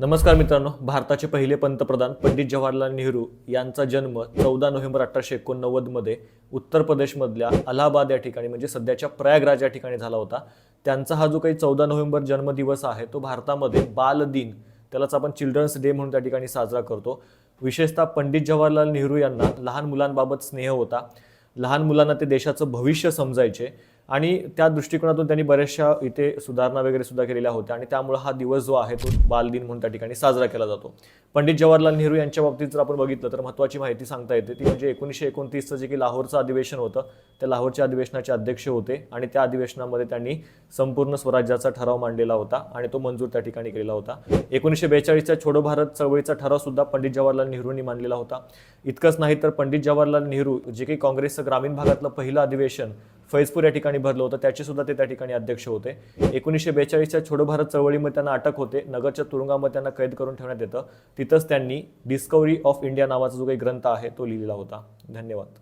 नमस्कार मित्रांनो भारताचे पहिले पंतप्रधान पंडित जवाहरलाल नेहरू यांचा जन्म चौदा नोव्हेंबर अठराशे एकोणनव्वदमध्ये उत्तर प्रदेशमधल्या अलाहाबाद या ठिकाणी म्हणजे सध्याच्या प्रयागराज या ठिकाणी झाला होता. त्यांचा हा जो काही चौदा नोव्हेंबर जन्मदिवस आहे तो भारतामध्ये बाल दिन त्यालाच आपण चिल्ड्रन्स डे म्हणून त्या ठिकाणी साजरा करतो. विशेषतः पंडित जवाहरलाल नेहरू यांना लहान मुलांबाबत स्नेह होता. लहान मुलांना ते देशाचं भविष्य समजायचे. आणि त्या दृष्टिकोनातून त्यांनी बऱ्याचशा इथे सुधारणा वगैरे सुद्धा केलेल्या होत्या आणि त्यामुळे हा दिवस जो आहे तो बालदिन म्हणून त्या ठिकाणी साजरा केला जातो. पंडित जवाहरलाल नेहरू यांच्या बाबतीत जर आपण बघितलं तर महत्त्वाची माहिती सांगता येते. ती म्हणजे एकोणीसशे एकोणतीसचं जे की लाहोरचं अधिवेशन होतं त्या लाहोरच्या अधिवेशनाचे अध्यक्ष होते आणि त्या अधिवेशनामध्ये त्यांनी संपूर्ण स्वराज्याचा ठराव मांडलेला होता आणि तो मंजूर त्या ठिकाणी केलेला होता. एकोणीसशे बेचाळीसच्या छोडो भारत चळवळीचा ठराव सुद्धा पंडित जवाहरलाल नेहरूंनी मांडलेला होता. इतकंच नाही तर पंडित जवाहरलाल नेहरू जे काही काँग्रेसचं ग्रामीण भागातलं पहिलं अधिवेशन फैजपूर या ठिकाणी भरलं होतं. त्याचे सुद्धा ते त्या ठिकाणी अध्यक्ष होते. एकोणीसशे बेचाळीसच्या छोडो भारत चळवळीमध्ये त्यांना अटक होते. नगरच्या तुरुंगामध्ये त्यांना कैद करून ठेवण्यात येतं. तिथंच त्यांनी डिस्कवरी ऑफ इंडिया नावाचा जो काही ग्रंथ आहे तो लिहिलेला होता. धन्यवाद.